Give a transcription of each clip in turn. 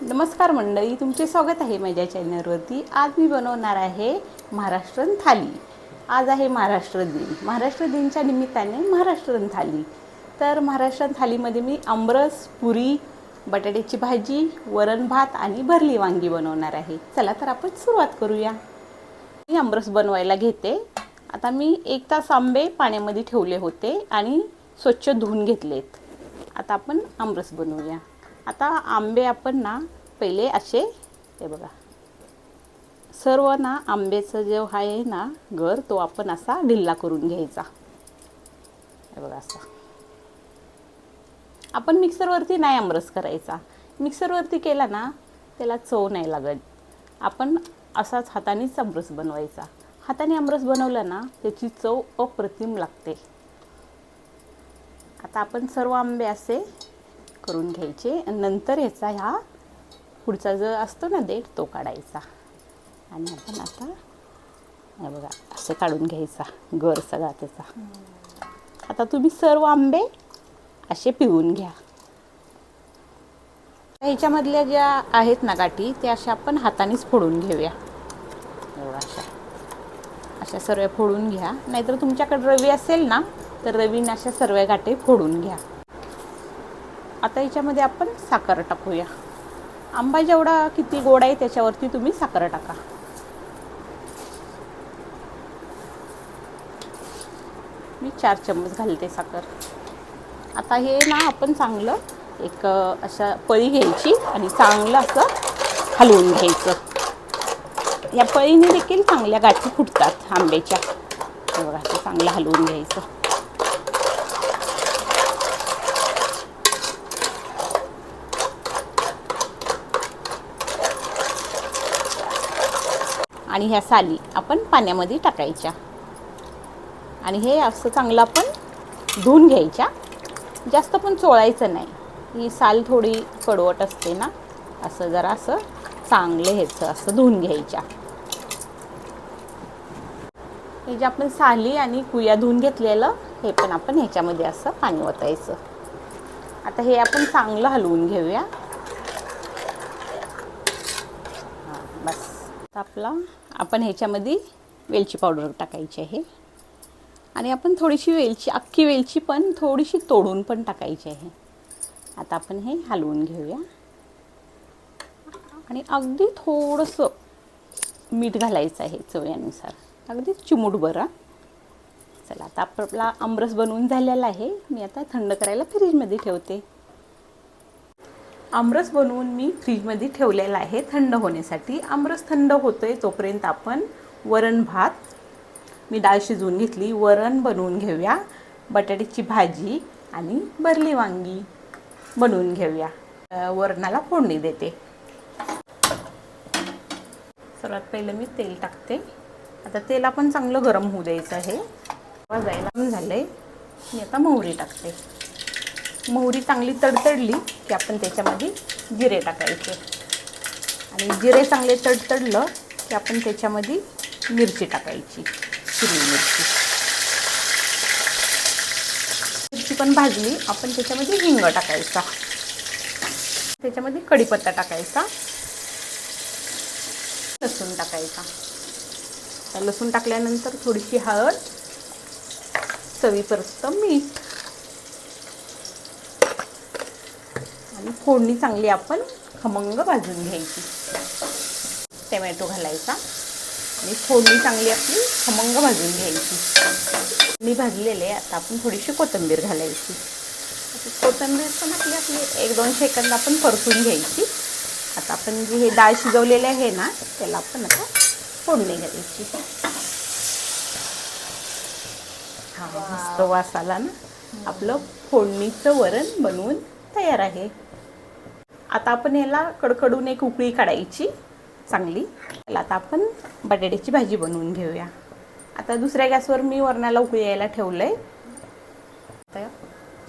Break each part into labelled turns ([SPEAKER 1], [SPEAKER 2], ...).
[SPEAKER 1] नमस्कार मंडळी तुमचे स्वागत आहे माझ्या चॅनलवरती. आज मी बनवणार आहे महाराष्ट्रन थाली. आज आहे महाराष्ट्र दिन. महाराष्ट्र दिनच्या निमित्ताने महाराष्ट्रन थाली. तर महाराष्ट्रन थालीमध्ये मी आमरस पुरी बटाट्याची भाजी वरण भात आणि भरली वांगी बनवणार आहे. चला तर आपण सुरुवात करूया. मी आमरस बनवायला घेते. आता मी एक तास आंबे पाण्यामध्ये ठेवले होते आणि स्वच्छ धुवून घेतलेत. आता आपण आमरस बनवूया. आता आंबे आपण ना पहिले असे हे बघा. सर्व ना आंब्याचं जो आहे ना घर तो आपण असा ढिल्ला करून घ्यायचा. हे बघा असा. आपण मिक्सरवरती नाही आमरस करायचा. मिक्सरवरती केला ना त्याला चव नाही लागत. आपण असाच हातानेच आमरस बनवायचा. हाताने आमरस बनवला ना त्याची चव अप्रतिम लागते. आता आपण सर्व आंबे असे करून घ्यायचे. नंतर ह्याचा ह्या पुढचा जो असतो ना देठ तो काढायचा. आणि आपण आता बघा असे काढून घ्यायचा गर सगळा त्याचा. आता तुम्ही सर्व आंबे असे पिळून घ्या. ह्याच्यामधल्या ज्या आहेत ना गाठी त्या अशा आपण हातानेच फोडून घेऊया. एवढा अशा. अशा सर्व फोडून घ्या. नाहीतर तुमच्याकडे रवी असेल ना तर रवीने अशा सर्व गाठी फोडून घ्या. आता याच्यामध्ये आपण साखर टाकूया. आंबा जेवढा किती गोड आहे त्याच्यावरती तुम्ही साखर टाका. मी चार चम्मच घालते साखर. आता हे ना आपण चांगलं एक अशा पळी घ्यायची आणि चांगलं असं हलवून घ्यायचं. या पळीने देखील चांगल्या गाठी फुटतात आंब्याच्या. बघा ते चांगलं हलवून घ्यायचं. आणि ह्या साली आपण पाण्यामध्ये टाकायच्या. आणि हे असं चांगलं आपण धुवून घ्यायच्या. जास्त पण चोळायचं नाही. ही साल थोडी कडवट असते ना असं जरा असं चांगलं ह्याचं असं धुवून घ्यायच्या. हे जे आपण साली आणि कुया धुवून घेतलेलं हे पण आपण ह्याच्यामध्ये असं पाणी ओतायचं. आता हे आपण चांगलं हलवून घेऊया. बस. आपला आपण ह्याच्यामध्ये वेलची पावडर टाकायची आहे. आणि आपण थोडीशी वेलची अख्खी वेलची पण थोडीशी तोडून पण टाकायची आहे. आता आपण हे हलवून घेऊया. आणि अगदी थोडंसं मीठ घालायचं आहे चवळ्यानुसार अगदी चिमूट बरा. चला आता आपला आमरस बनवून झालेला आहे. मी आता थंड करायला फ्रीजमध्ये ठेवते. आमरस बनवून मी फ्रीजमध्ये ठेवलेला आहे थंड होण्यासाठी. आमरस थंड होतो आहे तोपर्यंत आपण वरण भात मी डाळ शिजवून घेतली वरण बनवून घेऊया बटाट्याची भाजी आणि भरली वांगी बनवून घेऊया. वरणाला फोडणी देते. सर्वात पहिलं मी तेल टाकते. आता तेल आपण चांगलं गरम होऊ द्यायचं आहे. जायला झालं आहे मी आता मोहरी टाकते. मोहरी चांगली तडतडली की आपण त्याच्यामध्ये जिरे टाकायचे. आणि जिरे चांगले तडतडलं की आपण त्याच्यामध्ये मिरची टाकायची हिरवी मिरची. मिरची पण भाजली आपण त्याच्यामध्ये हिंग टाकायचा. त्याच्यामध्ये कढीपत्ता टाकायचा. लसूण टाकायचा. लसूण टाकल्यानंतर थोडीशी हळद चवीपर्यंत मीठ आणि फोडणी चांगली आपण खमंग भाजून घ्यायची. टमॅटो घालायचा. आणि फोडणी चांगली आपली खमंग भाजून घ्यायची. मी भाजलेले आता आपण थोडीशी कोथिंबीर घालायची. कोथंबीर पण आपली आपली एक दोन सेकंद आपण परतून घ्यायची. आता आपण जे हे डाळ शिजवलेले आहे ना त्याला आपण आता फोडणी घालायची. हा मस्त वास आला ना. आपलं फोडणीचं वरण बनवून तयार आहे. आता आपण याला कडकडून एक उकळी काढायची चांगली. त्याला आता आपण बटाट्याची भाजी बनवून घेऊया. आता दुसऱ्या गॅसवर मी वरणाला उकळी यायला ठेवलं आहे आता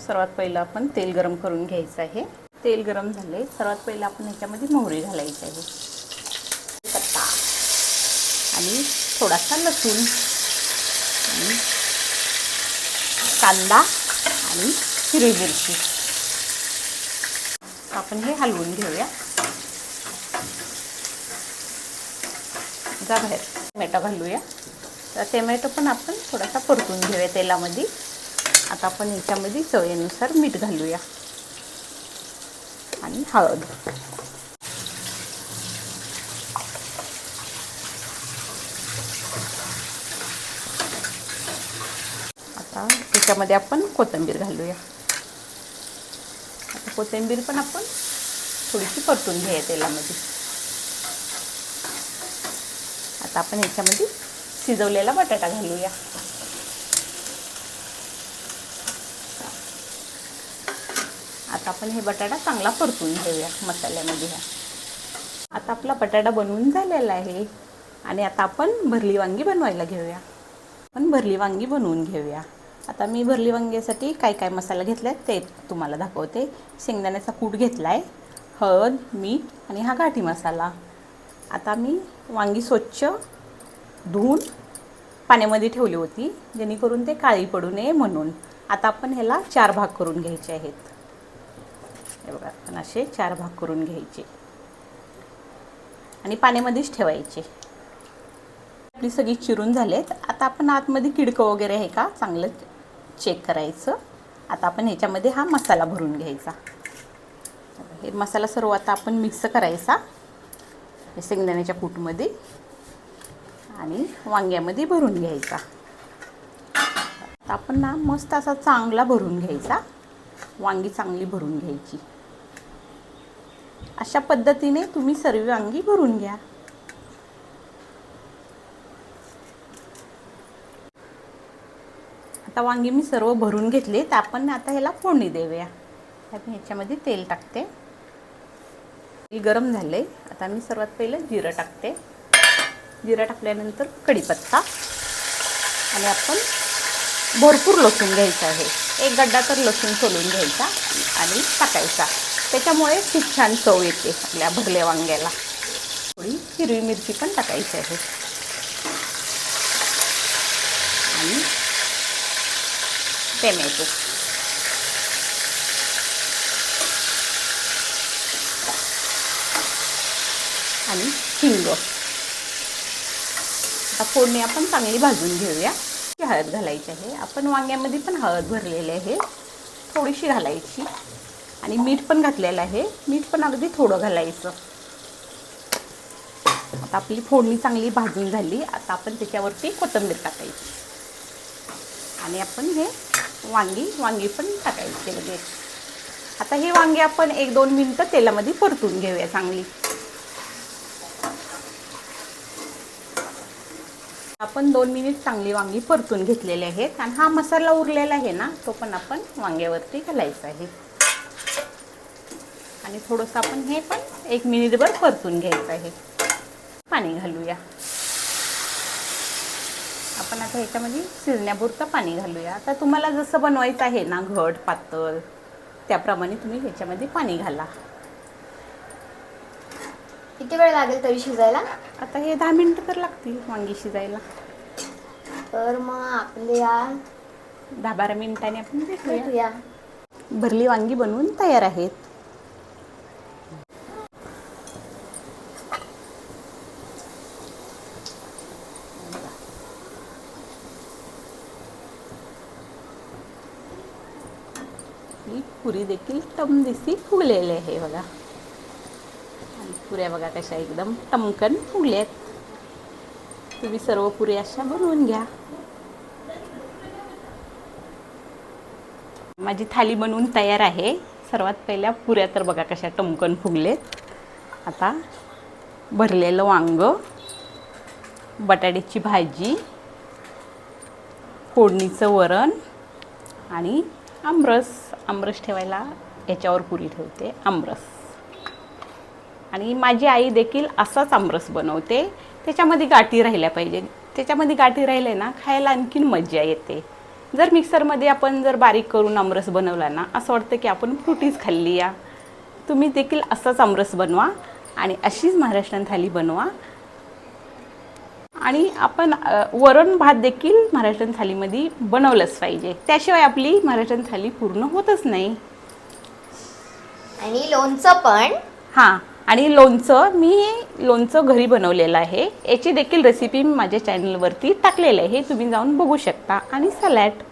[SPEAKER 1] सर्वात पहिलं आपण तेल गरम करून घ्यायचं आहे. तेल गरम झालं आहे सर्वात पहिलं आपण ह्याच्यामध्ये मोहरी घालायची आहे. पत्ता. आणि थोडासा लसूण. आणि कांदा आणि हिरवी मिरची. आपण हे हलवून घेऊया. जा बाहेर टमॅटो घालूया. तर टमॅटो पण आपण थोडासा परतून घेऊया तेलामध्ये. आता आपण याच्यामध्ये चवीनुसार मीठ घालूया. आणि हळद. आता त्याच्यामध्ये आपण कोथिंबीर घालूया. कोथिंबीर पण आपण थोडीशी परतून घेऊया तेलामध्ये. आता आपण ह्याच्यामध्ये शिजवलेला बटाटा घालूया. आता आपण हे बटाटा चांगला परतून घेऊया मसाल्यामध्ये ह्या. आता आपला बटाटा बनवून झालेला आहे आणि आता आपण भरली वांगी बनवायला घेऊया. आपण भरली वांगी बनवून घेऊया. आता मी भरली वांग्यासाठी काय काय मसाला घेतला आहे ते तुम्हाला दाखवते. शेंगदाण्याचा कूट घेतला आहे हळद मीठ आणि हा गाठी मसाला. आता मी वांगी स्वच्छ धुवून पाण्यामध्ये ठेवली होती जेणेकरून ते काळी पडू नये म्हणून. आता आपण ह्याला चार भाग करून घ्यायचे आहेत. हे बघा आपण असे चार भाग करून घ्यायचे. आणि पाण्यामध्येच ठेवायचे. आपली सगळी चिरून झालेत. आता आपण आतमध्ये किडकं वगैरे आहे का? चांगलं चेक करायचं. आता आपण ह्याच्यामध्ये हा मसाला भरून घ्यायचा. हे मसाला सर्व आता आपण मिक्स करायचा. हे शेंगदाण्याच्या कूटमध्ये आणि वांग्यामध्ये भरून घ्यायचा. आता आपण ना मस्त असा चांगला भरून घ्यायचा. वांगी चांगली भरून घ्यायची. अशा पद्धतीने तुम्ही सर्व वांगी भरून घ्या. आता वांगी मी सर्व भरून घेतली. तर आपण आता ह्याला फोडणी देऊया. आता मी ह्याच्यामध्ये तेल टाकते. तेल गरम आहे आता मी सर्वात पहिलं जिरं टाकते. जिरं टाकल्यानंतर कढीपत्ता. आणि आपण भरपूर लसूण घ्यायचं आहे. एक गड्डा तर लसूण सोलून घ्यायचा आणि टाकायचा. त्याच्यामुळे खूप छान चव येते आपल्या भरल्या वांग्याला. थोडी हिरवी मिरची पण टाकायची आहे आणि टॅमॅटो आणि हिंग. आता फोडणी आपण चांगली भाजून घेऊया. ती हळद घालायची आहे. आपण वांग्यामध्ये पण हळद भरलेली आहे. थोडीशी घालायची. आणि मीठ पण घातलेलं आहे. मीठ पण अगदी थोडं घालायचं. आता आपली फोडणी चांगली भाजून झाली. आता आपण त्याच्यावरती कोथंबीर टाकायची. आणि आपण हे वांगी वांगी पण टाकायची लगेच आता हे वांगी आपण एक दोन मिनटं तेलामध्ये परतून घेऊया चांगली. आपण दोन मिनिट चांगली वांगी परतून घेतलेले आहेत आणि हा मसाला उरलेला आहे ना तो पण आपण वांग्यावरती घालायचा आहे. आणि थोडंसं आपण हे पण एक मिनिटभर परतून घ्यायचं आहे. पाणी घालूया. आपण आता ह्याच्यामध्ये शिजण्यापुरतं पाणी घालूया. आता तुम्हाला जसं बनवायचं आहे ना घट पातळ त्याप्रमाणे तुम्ही ह्याच्यामध्ये पाणी घाला.
[SPEAKER 2] किती वेळ लागेल तरी शिजायला?
[SPEAKER 1] आता हे दहा मिनटं तर लागतील वांगी शिजायला.
[SPEAKER 2] तर मग आपल्या
[SPEAKER 1] दहा बारा मिनिटांनी आपण भेटूया.
[SPEAKER 2] भेटूया.
[SPEAKER 1] भरली वांगी बनवून तयार आहेत ही पुरी देखील टमदिसी फुगलेली आहे बघा. आणि पुऱ्या बघा कशा एकदम टमकन फुगल्यात तुम्ही सर्व पुऱ्या अशा बनवून घ्या. माझी थाली बनवून तयार आहे. सर्वात पहिल्या पुऱ्या तर बघा कशा टमकन फुगलेत. आता भरलेलं वांग बटाट्याची भाजी फोडणीचं वरण आणि आमरस. आमरस ठेवायला याच्यावर पुरी ठेवते आमरस. आणि माझी आई देखील असाच आमरस बनवते. त्याच्यामध्ये गाठी राहिल्या पाहिजे त्याच्यामध्ये गाठी राहिले ना खायला आणखीन मजा येते. जर मिक्सरमध्ये आपण जर बारीक करून आमरस बनवला ना असं वाटतं की आपण फ्रुटीज खाल्ली या. तुम्ही देखील असाच आमरस बनवा आणि अशीच महाराष्ट्रन थाली बनवा. आणि आपण वरण भात देखील महाराष्ट्रीयन थालीमध्ये बनवलंच पाहिजे. त्याशिवाय आपली महाराष्ट्रीयन थाली पूर्ण होतच नाही.
[SPEAKER 2] आणि लोणचं पण?
[SPEAKER 1] हां आणि लोणचं मी लोणचं घरी बनवलेलं आहे. याची देखील रेसिपी मी माझ्या चॅनलवरती टाकलेली आहे. तुम्ही जाऊन बघू शकता. आणि सलॅड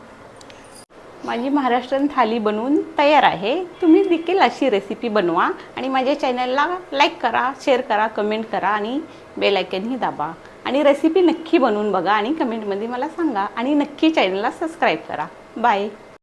[SPEAKER 1] माझी महाराष्ट्रीयन थाली बनवून तयार आहे. तुम्ही देखील अशी रेसिपी बनवा. आणि माझ्या चॅनलला लाईक करा शेअर करा कमेंट करा आणि बेल आयकनही दाबा. आणि रेसिपी नक्की बनवून बघा आणि कमेंटमध्ये मला सांगा आणि नक्की चॅनलला सबस्क्राईब करा. बाय